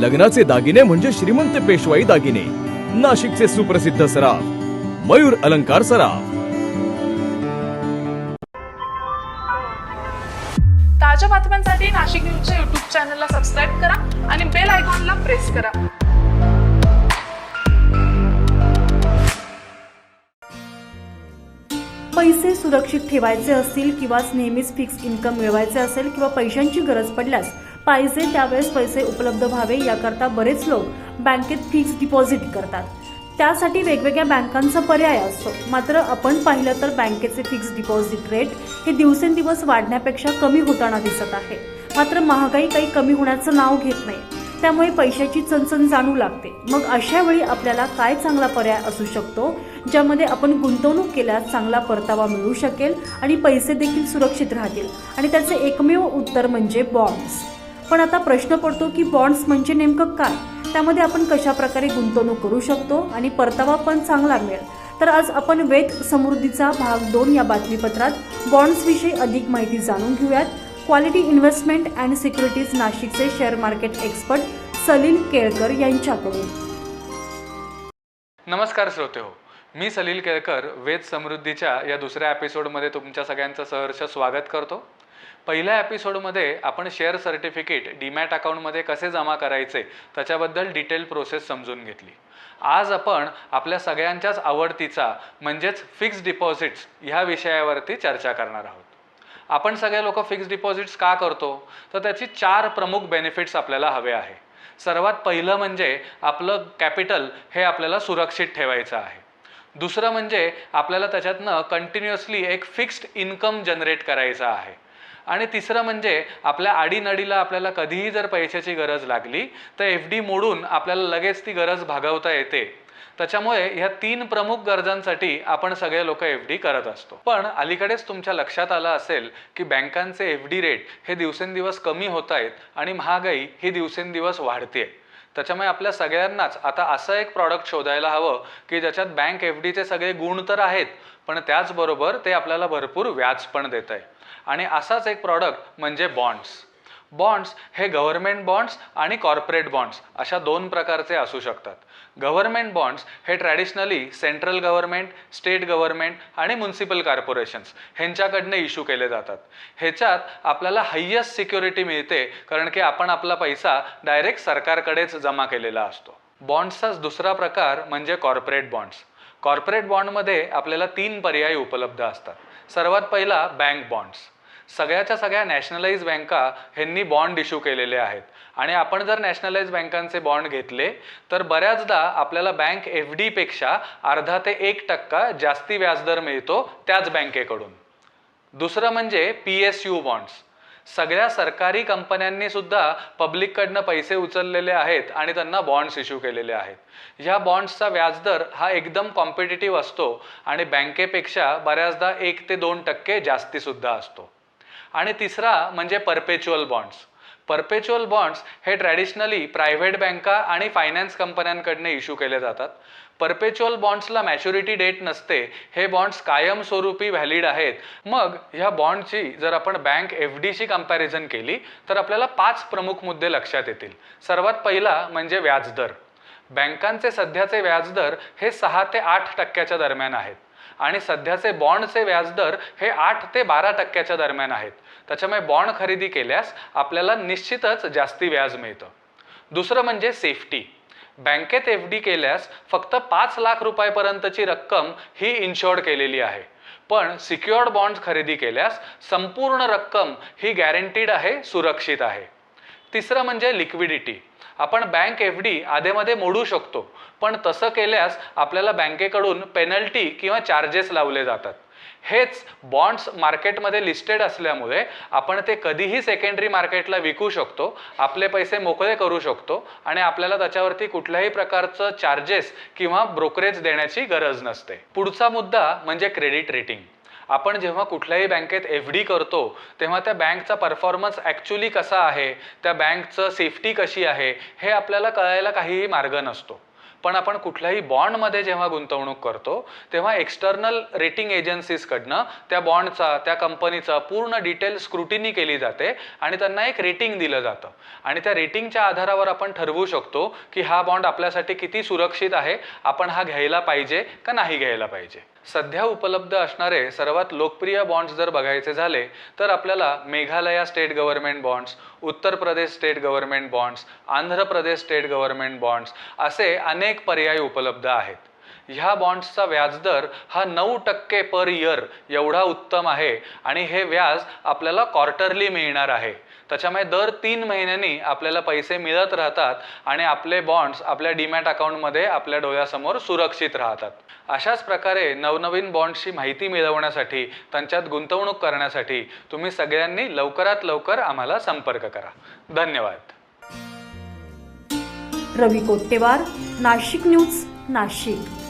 लग्नाचे दागिने म्हणजे श्रीमंत पेशवाई दागिने. नाशिकचे सुप्रसिद्ध सराफ. मयूर अलंकार सराफ. ताज्या बातम्यांसाठी नाशिक न्यूजच्या युट्यूब चॅनलला सबस्क्राईब करा आणि बेल आयकॉनला प्रेस करा. पैसे सुरक्षित ठेवायचे असतील किंवा नेहमीच फिक्स इन्कम मिळवायचे असेल किंवा पैशांची गरज पडल्यास पाहिजे त्यावेळेस पैसे उपलब्ध व्हावे याकरता बरेच लोक बँकेत फिक्स डिपॉझिट करतात. त्यासाठी वेगवेगळ्या बँकांचा पर्याय असतो. मात्र आपण पाहिलं तर बँकेचे फिक्स डिपॉझिट रेट हे दिवसेंदिवस वाढण्यापेक्षा कमी होताना दिसत आहे. मात्र महागाई काही कमी होण्याचं नाव घेत नाही. त्यामुळे पैशाची चणचण जाणू लागते. मग अशा वेळी आपल्याला काय चांगला पर्याय असू शकतो? ज्यामध्ये आपण गुंतवणूक केल्यास चांगला परतावा मिळू शकेल आणि पैसे देखील सुरक्षित राहतील. आणि त्याचे एकमेव उत्तर म्हणजे बॉन्ड्स पण आता प्रश्न पडतो की बॉन्ड्स म्हणजे नेमकं काय? त्यामध्ये आपण कशा प्रकारे गुंतवणूक करू शकतो आणि परतावा पण चांगला मिळेल? तर आज आपण वेद समृद्धीचा भाग दोन या बातमीपत्रात बॉन्ड्सविषयी अधिक माहिती जाणून घेऊयात. क्वालिटी इन्व्हेस्टमेंट अँड सिक्युरिटीज नाशिकचे share market expert Salil Kelkar यांच्याकडून. नमस्कार श्रोते हो मी सलील केळकर वेद समृद्धीच्या या दुसऱ्या एपिसोडमध्ये तुमच्या सगळ्यांचं सहर्ष स्वागत करतो. पहिल्या एपिसोडमध्ये आपण शेअर सर्टिफिकेट डीमॅट अकाउंटमध्ये कसे जमा करायचे त्याच्याबद्दल डिटेल प्रोसेस समजून घेतली. आज आपण आपल्या सगळ्यांच्याच आवडतीचा म्हणजेच फिक्स डिपॉझिट्स ह्या विषयावरती चर्चा करणार आहोत. आपण सगळे लोक फिक्स डिपॉझिट्स का करतो? तर त्याची चार प्रमुख बेनिफिट्स आपल्याला हवे आहे. सर्वात पहिलं म्हणजे आपलं कॅपिटल हे आपल्याला सुरक्षित ठेवायचं आहे. दुसरं म्हणजे आपल्याला त्याच्यातनं कंटिन्युअसली एक फिक्स्ड इन्कम जनरेट करायचा आहे. आणि तिसरं म्हणजे आपल्या आडीनडीला आपल्याला कधीही जर पैशाची गरज लागली तर एफ डी मोडून आपल्याला लगेच ती गरज भागवता येते. त्याच्यामुळे ह्या तीन प्रमुख गरजांसाठी आपण सगळे लोक एफ डी करत असतो. पण अलीकडेच तुमच्या लक्षात आलं असेल की बँकांचे एफ डी रेट हे दिवसेंदिवस कमी होत आहेत आणि महागाई ही दिवसेंदिवस वाढते त्याच्यामुळे आपल्या सगळ्यांनाच आता असं एक प्रॉडक्ट शोधायला हवं की ज्याच्यात बँक एफ डीचे सगळे गुण तर आहेत पण त्याचबरोबर ते आपल्याला भरपूर व्याज पण देत आहे आणि असाच एक प्रॉडक्ट म्हणजे बॉन्ड्स बॉन्ड्स हे गव्हर्नमेंट बॉन्ड्स आणि कॉर्पोरेट बॉन्ड्स अशा दोन प्रकारचे असू शकतात. गव्हर्नमेंट बॉन्ड्स हे traditionally central government state government आणि म्युन्सिपल कॉर्पोरेशन्स ह्यांच्याकडनं इश्यू केले जातात. ह्याच्यात आपल्याला हायेस्ट सिक्युरिटी मिळते कारण की आपण आपला पैसा डायरेक्ट सरकारकडेच जमा केलेला असतो. बॉन्ड्सचाच दुसरा प्रकार म्हणजे कॉर्पोरेट बॉन्ड्स कॉर्पोरेट बॉन्डमध्ये आपल्याला तीन पर्याय उपलब्ध असतात. सर्वात पहिला बँक बॉन्ड्स सगळ्याच्या सगळ्या नॅशनलाइज बँका ह्यांनी बॉन्ड इश्यू केलेले आहेत. आणि आपण जर नॅशनलाइज बँकांचे बॉन्ड घेतले तर बऱ्याचदा आपल्याला बँक एफ डीपेक्षा अर्धा ते एक टक्का जास्ती व्याजदर मिळतो त्याच बँकेकडून. दुसरं म्हणजे पी एस यू बॉन्ड्स सगळ्या सरकारी कंपन्यांनी सुद्धा पब्लिककडनं पैसे उचललेले आहेत आणि त्यांना बॉन्ड्स इश्यू केलेले आहेत. ह्या बॉन्ड्सचा व्याजदर हा एकदम कॉम्पिटेटिव्ह असतो आणि बँकेपेक्षा बऱ्याचदा एक ते दोन टक्के जास्ती सुद्धा असतो. आणि तिसरा म्हणजे परपेच्युअल बॉन्ड्स परपेच्युअल बॉन्ड्स हे ट्रॅडिशनली प्रायव्हेट बँका आणि फायनान्स कंपन्यांकडनं इश्यू केले जातात. परपेच्युअल बॉन्ड्सला मॅच्युरिटी डेट नसते हे बॉन्ड्स कायमस्वरूपी व्हॅलिड आहेत. मग ह्या बॉन्डची जर आपण बँक एफ डीशी कंपॅरिझन केली तर आपल्याला पाच प्रमुख मुद्दे लक्षात येतील. सर्वात पहिला म्हणजे व्याजदर. बँकांचे सध्याचे व्याजदर हे सहा ते आठ टक्क्याच्या दरम्यान आहेत. आणि सध्याचे बॉन्डचे व्याजदर हे आठ ते बारा टक्क्याच्या दरम्यान आहेत. त्याच्यामुळे बॉन्ड खरेदी केल्यास आपल्याला निश्चितच जास्ती व्याज मिळतं. दुसरं म्हणजे सेफ्टी. बँकेत एफ डी केल्यास फक्त पाच लाख रुपयापर्यंतची रक्कम ही इन्शॉर्ड केलेली आहे. पण सिक्युअर्ड बॉन्ड्स खरेदी केल्यास संपूर्ण रक्कम ही गॅरंटीड आहे सुरक्षित आहे. तिसरं म्हणजे लिक्विडिटी. आपण बँक एफ डी आधेमध्ये मोडू शकतो. पण तसं केल्यास आपल्याला बँकेकडून पेनल्टी किंवा चार्जेस लावले जातात. हेच बॉन्ड्स मार्केटमध्ये लिस्टेड असल्यामुळे आपण ते कधीही सेकंडरी मार्केटला विकू शकतो आपले पैसे मोकळे करू शकतो आणि आपल्याला त्याच्यावरती कुठल्याही प्रकारचं चार्जेस किंवा ब्रोकरेज देण्याची गरज नसते. पुढचा मुद्दा म्हणजे क्रेडिट रेटिंग. आपण जेव्हा कुठल्याही बँकेत एफ डी करतो तेव्हा त्या बँकचा परफॉर्मन्स ॲक्च्युली कसा आहे त्या बँकचं सेफ्टी कशी आहे हे आपल्याला कळायला काहीही मार्ग नसतो. पण आपण कुठल्याही बॉन्डमध्ये जेव्हा गुंतवणूक करतो तेव्हा एक्स्टर्नल रेटिंग एजन्सीजकडनं त्या बॉन्डचा त्या कंपनीचा पूर्ण डिटेल स्क्रुटिनी केली जाते आणि त्यांना एक रेटिंग दिलं जातं. आणि त्या रेटिंगच्या आधारावर आपण ठरवू शकतो की हा बॉन्ड आपल्यासाठी किती सुरक्षित आहे आपण हा घ्यायला पाहिजे का नाही घ्यायला पाहिजे. सध्या उपलब्ध असणारे सर्वात लोकप्रिय बॉन्ड्स जर बघायचे झाले तर आपल्याला Meghalaya state government bonds Uttar Pradesh state government bonds Andhra Pradesh state government bonds असे अनेक पर्याय उपलब्ध आहेत. ह्या बॉन्ड्सचा व्याजदर हा नऊ टक्के पर इयर एवढा उत्तम आहे आणि हे व्याज आपल्याला क्वार्टरली मिळणार आहे. त्याच्यामुळे दर तीन महिन्यांनी आपल्याला पैसे मिळत राहतात आणि आपले बॉन्ड्स आपल्या डीमॅट अकाउंटमध्ये आपल्या डोळ्यासमोर सुरक्षित राहतात. अशाच प्रकारे नवनवीन बॉन्ड्सची माहिती मिळवण्यासाठी त्यांच्यात गुंतवणूक करण्यासाठी तुम्ही सगळ्यांनी लवकरात लवकर आम्हाला संपर्क करा. धन्यवाद. रवी कोट्टेवार नाशिक न्यूज नाशिक.